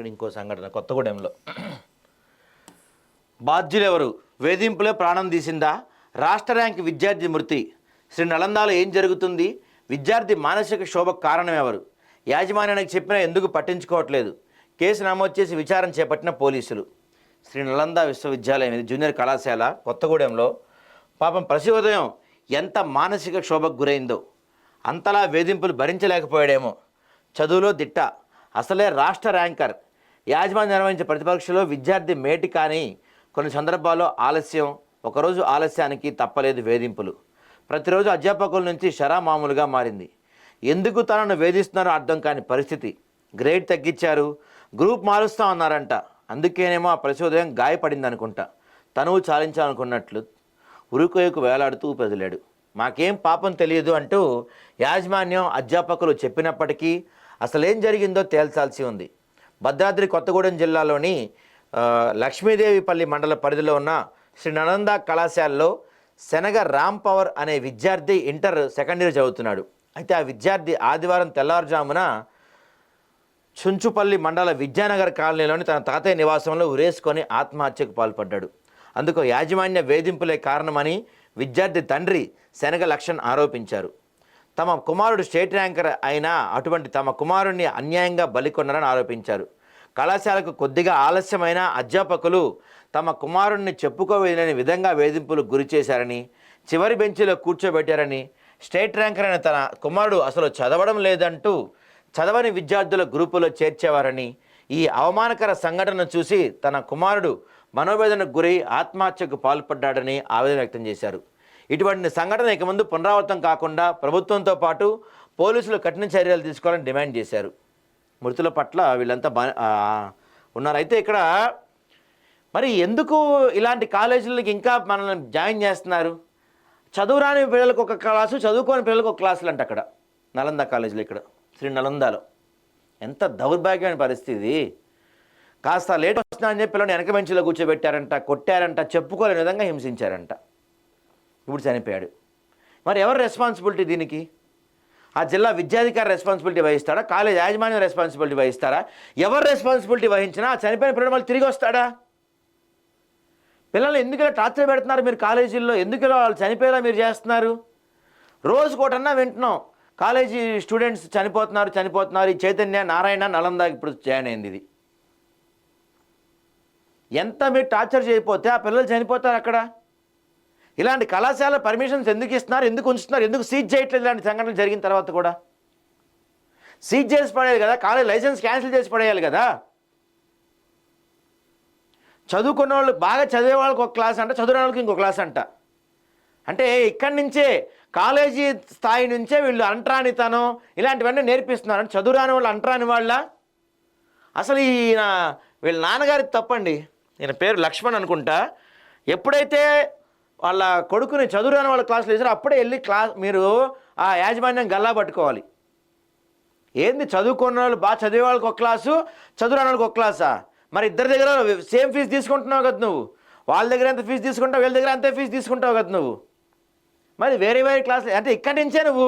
ఇక్కడ ఇంకో సంఘటన కొత్తగూడెంలో. బాధ్యులెవరు? వేధింపులే ప్రాణం తీసిందా? రాష్ట్ర ర్యాంక్ విద్యార్థి మృతి. శ్రీ నలందాలో ఏం జరుగుతుంది? విద్యార్థి మానసిక శోభకు కారణం ఎవరు? యాజమాన్యానికి చెప్పినా ఎందుకు పట్టించుకోవట్లేదు? కేసు నమోదు చేసి విచారణ చేపట్టిన పోలీసులు. శ్రీ నలంద విశ్వవిద్యాలయం ఇది జూనియర్ కళాశాల కొత్తగూడెంలో. పాపం ప్రతి ఉదయం ఎంత మానసిక క్షోభకు గురైందో. అంతలా వేధింపులు భరించలేకపోయాడేమో. చదువులో దిట్ట. అసలే రాష్ట్ర ర్యాంకర్. యాజమాన్యం నిర్వహించే ప్రతిపక్షలో విద్యార్థి మేటి కానీ కొన్ని సందర్భాల్లో ఆలస్యం ఒకరోజు ఆలస్యానికి తప్పలేదు వేధింపులు. ప్రతిరోజు అధ్యాపకుల నుంచి షరా మామూలుగా మారింది. ఎందుకు తనను వేధిస్తున్నారో అర్థం కాని పరిస్థితి. గ్రేడ్ తగ్గించారు గ్రూప్ మారుస్తా అన్నారంట. అందుకేనేమో ఆ ప్రచోదయం గాయపడింది అనుకుంటా తనువు చాలించాలనుకున్నట్లు ఉరుకోయకు వేలాడుతూ పెదిలాడు. మాకేం పాపం తెలియదు అంటూ యాజమాన్యం అధ్యాపకులు చెప్పినప్పటికీ అసలేం జరిగిందో తేల్చాల్సి ఉంది. భద్రాద్రి కొత్తగూడెం జిల్లాలోని లక్ష్మీదేవిపల్లి మండల పరిధిలో ఉన్న శ్రీ ననంద కళాశాలలో శనగ రామ్ పవర్ అనే విద్యార్థి ఇంటర్ సెకండ్ ఇయర్ చదువుతున్నాడు. అయితే ఆ విద్యార్థి ఆదివారం తెల్లవారుజామున చుంచుపల్లి మండల విద్యానగర్ కాలనీలోని తన తాతయ్య నివాసంలో ఉరేసుకొని ఆత్మహత్యకు పాల్పడ్డాడు. అందుకు యాజమాన్య వేధింపులే కారణమని విద్యార్థి తండ్రి శనగ లక్ష్మణ్ ఆరోపించారు. తమ కుమారుడు స్టేట్ ర్యాంకర్ అయినా అటువంటి తమ కుమారుణ్ణి అన్యాయంగా బలికొన్నారని ఆరోపించారు. కళాశాలకు కొద్దిగా ఆలస్యమైన అధ్యాపకులు తమ కుమారుణ్ణి చెప్పుకోలేని విధంగా వేధింపులు గురి చేశారని చివరి బెంచీలో కూర్చోబెట్టారని స్టేట్ ర్యాంకర్ అయిన తన కుమారుడు అసలు చదవడం లేదంటూ చదవని విద్యార్థుల గ్రూపులో చేర్చేవారని ఈ అవమానకర సంఘటనను చూసి తన కుమారుడు మనోవేదనకు గురై ఆత్మహత్యకు పాల్పడ్డాడని ఆవేదన వ్యక్తం చేశారు. ఇటువంటి సంఘటన ఇక ముందు పునరావృతం కాకుండా ప్రభుత్వంతో పాటు పోలీసులు కఠిన చర్యలు తీసుకోవాలని డిమాండ్ చేశారు. మృతుల పట్ల వీళ్ళంతా బా ఉన్నారు. అయితే ఇక్కడ మరి ఎందుకు ఇలాంటి కాలేజీలకి ఇంకా మనల్ని జాయిన్ చేస్తున్నారు? చదువురాని పిల్లలకు ఒక క్లాసు చదువుకోని పిల్లలకు ఒక క్లాసులు అంట అక్కడ. నలంద కాలేజీలో ఇక్కడ శ్రీ నలందాలో. ఎంత దౌర్భాగ్యమైన పరిస్థితి. కాస్త లేట్ వస్తున్నా అని చెప్పి పిల్లల్ని వెనక బెంచ్లో కూర్చోబెట్టారంట కొట్టారంట చెప్పుకోలేని విధంగా హింసించారంట. ఇప్పుడు చనిపోయాడు. మరి ఎవరు రెస్పాన్సిబిలిటీ దీనికి? ఆ జిల్లా విద్యాధికారి రెస్పాన్సిబిలిటీ వహిస్తాడా? కాలేజ్ యాజమాన్యం రెస్పాన్సిబిలిటీ వహిస్తారా? ఎవరు రెస్పాన్సిబిలిటీ వహించినా ఆ చనిపోయిన పిల్లలు మళ్ళీ తిరిగి వస్తాడా? పిల్లలు ఎందుకు టార్చర్ పెడుతున్నారు మీరు కాలేజీల్లో? ఎందుకు వాళ్ళు చనిపోయేలా మీరు చేస్తున్నారు? రోజు కోటన్నా వింటున్నాం. కాలేజీ స్టూడెంట్స్ చనిపోతున్నారు చనిపోతున్నారు. ఈ చైతన్య నారాయణ నలంద ఇప్పుడు జాయిన్ అయింది ఇది. ఎంత మీరు టార్చర్ చేయకపోతే ఆ పిల్లలు చనిపోతారు అక్కడ? ఇలాంటి కళాశాల పర్మిషన్స్ ఎందుకు ఇస్తున్నారు? ఎందుకు ఉంచుతున్నారు? ఎందుకు సీజ్ చేయట్లేదు? ఇలాంటి సంఘటన జరిగిన తర్వాత కూడా. సీజ్ చేసి పడేయాలి కదా? కాలేజ్ లైసెన్స్ క్యాన్సిల్ చేసి పడేయాలి కదా? చదువుకున్న వాళ్ళు బాగా చదివే వాళ్ళకి ఒక క్లాస్ అంట చదువుకునే వాళ్ళకి ఇంకో క్లాస్ అంట. అంటే ఇక్కడి నుంచే కాలేజీ స్థాయి నుంచే వీళ్ళు అంటరానితనం ఇలాంటివన్నీ నేర్పిస్తున్నారు. అంటే చదువురాని వాళ్ళు అంటరాని వాళ్ళ? అసలు ఈయన వీళ్ళ నాన్నగారి తప్పండి. ఈయన పేరు లక్ష్మణ్ అనుకుంటా. ఎప్పుడైతే వాళ్ళ కొడుకుని చదువురాని వాళ్ళ క్లాసులు వేసారు అప్పుడే వెళ్ళి క్లాస్ మీరు ఆ యాజమాన్యం గల్లా పట్టుకోవాలి. ఏంది చదువుకున్న వాళ్ళు బాగా చదివే వాళ్ళకి ఒక క్లాసు చదువురాని వాళ్ళకి ఒక క్లాసా మరి ఇద్దరి దగ్గర సేమ్ ఫీజు తీసుకుంటున్నావు కదా నువ్వు. వాళ్ళ దగ్గర ఎంత ఫీజు తీసుకుంటావు వీళ్ళ దగ్గర అంతే ఫీజు తీసుకుంటావు కదా నువ్వు. మరి వేరే వేరే క్లాసులు అంటే ఇక్కడి నుంచే నువ్వు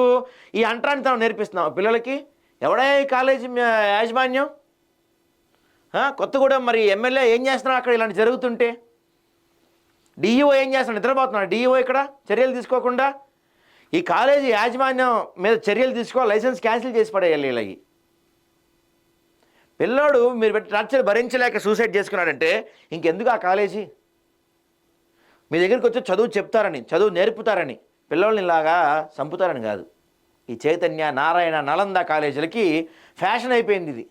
ఈ అంటరానితనం నేర్పిస్తున్నావు. పిల్లలకి ఎవడే ఈ కాలేజీ యాజమాన్యం? కొత్తగూడెం మరి ఎమ్మెల్యే ఏం చేస్తున్నావు అక్కడ ఇలాంటి జరుగుతుంటే? డిఈఓ ఏం చేస్తున్నాడు? నిద్రపోతున్నాడు. డిఈఓ ఇక్కడ చర్యలు తీసుకోకుండా ఈ కాలేజీ యాజమాన్యం మీద చర్యలు తీసుకో లైసెన్స్ క్యాన్సిల్ చేసి పడేయాలి వీళ్ళకి పిల్లోడు మీరు పెట్టి టార్చర్ భరించలేక సూసైడ్ చేసుకున్నాడంటే ఇంకెందుకు ఆ కాలేజీ? మీ దగ్గరికి వచ్చి చదువు చెప్తారని చదువు నేర్పుతారని పిల్లల్ని ఇలాగా చంపుతారని కాదు. ఈ చైతన్య నారాయణ నలంద కాలేజీలకి ఫ్యాషన్ అయిపోయింది ఇది.